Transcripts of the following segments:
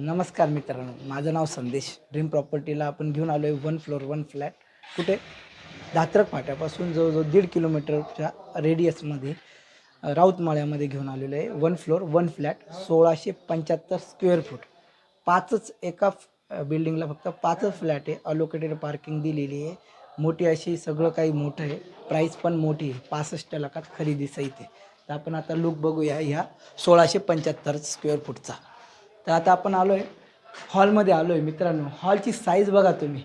नमस्कार मित्रांनो माझं नाव संदेश. ड्रीम प्रॉपर्टीला आपण घेऊन आलो आहे वन फ्लोअर वन फ्लॅट कुठे? धात्रक फाट्यापासून जवळजवळ दीड किलोमीटरच्या रेडियसमध्ये राऊतमाळ्यामध्ये घेऊन आलेलो आहे. वन फ्लोअर वन फ्लॅट सोळाशे पंच्याहत्तर स्क्वेअर फूट पाचच एका बिल्डिंगला फक्त पाचच फ्लॅट आहे. अलोकेटेड पार्किंग दिलेली आहे. मोठी अशी सगळं काही मोठं आहे. प्राईस पण मोठी आहे. पासष्ट लाखात खरेदी सहित आहे. तर आपण आता लुक बघूया ह्या सोळाशे पंच्याहत्तर स्क्वेअर फूटचा तर आता आपण आलो आहे हॉलमध्ये आलो आहे मित्रांनो. हॉलची साईज बघा तुम्ही.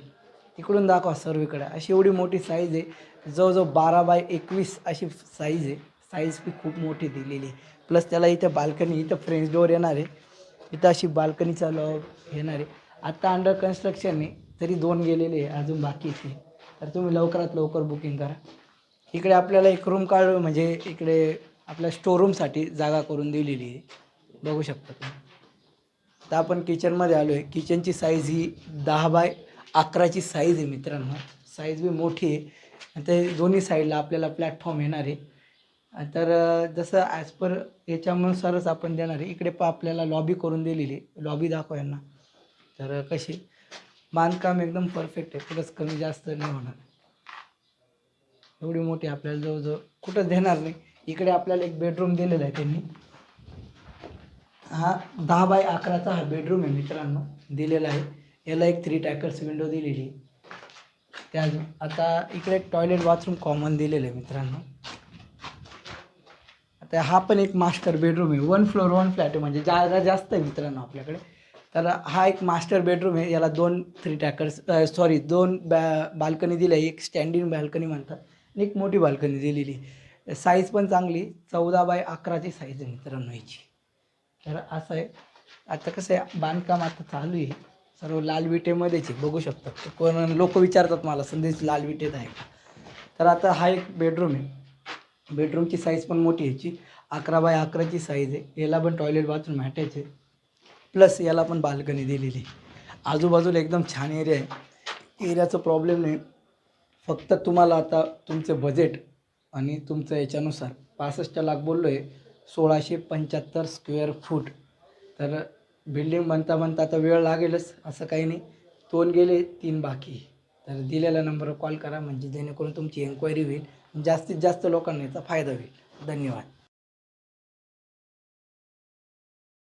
तिकडून दाखवा सर्वीकडे. अशी एवढी मोठी साईज आहे. जवळजवळ बारा बाय एकवीस अशी साईज आहे. साईज बी खूप मोठी दिलेली आहे. प्लस त्याला इथं बाल्कनी इथं फ्रेंच डोअर येणार आहे. इथं अशी बाल्कनीचा लॉ येणार आहे. आत्ता अंडर कन्स्ट्रक्शन आहे. तरी दोन गेलेले आहे. अजून बाकी इथे तर तुम्ही लवकरात लवकर बुकिंग करा. इकडे आपल्याला एक रूम काढ म्हणजे इकडे आपल्या स्टोरूमसाठी जागा करून दिलेली आहे. बघू शकता तुम्ही. तर आपण किचनमध्ये आलो आहे किचनची साईज ही दहा बाय अकराची साईज आहे मित्रांनो. साईज बी मोठी आहे. आणि ते दोन्ही साईडला आपल्याला प्लॅटफॉर्म येणार आहे. आणि तर जसं ॲज पर याच्यानुसारच आपण देणार आहे. इकडे पा आपल्याला लॉबी करून दिलेली आहे. लॉबी दाखव यांना. तर कशी बांधकाम एकदम परफेक्ट आहे. कुठंच कमी जास्त नाही होणार. एवढी मोठी आपल्याला जवळजवळ कुठं देणार नाही. इकडे आपल्याला एक बेडरूम दिलेला आहे त्यांनी. हा दहा बाय अकराचा हा बेडरूम आहे मित्रांनो दिलेला आहे. याला एक थ्री टॅकर्स विंडो दिलेली त्या आता इकडे एक टॉयलेट बाथरूम कॉमन दिलेलं आहे मित्रांनो. आता हा पण एक मास्टर बेडरूम आहे. वन फ्लोअर वन फ्लॅट आहे. म्हणजे जागा जास्त आहे मित्रांनो आपल्याकडे. तर हा एक मास्टर बेडरूम आहे. याला दोन थ्री टॅकर्स सॉरी दोन बॅ बाल्कनी दिली आहे. एक स्टँडिंग बाल्कनी म्हणतात. आणि एक मोठी बाल्कनी दिलेली साईज पण चांगली चौदा बाय अकराची साईज आहे मित्रांनो याची. तर असं आहे. आता कसं आहे बांधकाम आता चालू आहे. सर्व लाल विटेमध्येच आहे बघू शकतात कोण लोक विचारतात मला संदेश लाल विटेत आहे का? तर आता हा एक बेडरूम आहे. बेडरूमची साईज पण मोठी आहे याची. अकरा बाय अकराची साईज आहे. याला पण टॉयलेट बाथरूम अटॅच आहे. प्लस याला पण बाल्कनी दिलेली आहे. आजूबाजूला एकदम छान एरिया आहे. एरियाचं प्रॉब्लेम नाही. फक्त तुम्हाला आता तुमचं बजेट आणि तुमचं याच्यानुसार. पासष्ट लाख बोललो आहे सोळाशे पंच्याहत्तर स्क्वेअर फूट. तर बिल्डिंग बनता बनता आता वेळ लागेलच असं काही नाही. दोन गेले तीन बाकी. तर दिलेल्या नंबरवर कॉल करा म्हणजे जेणेकरून तुमची एन्क्वायरी होईल. जास्तीत जास्त लोकांना याचा फायदा होईल. धन्यवाद.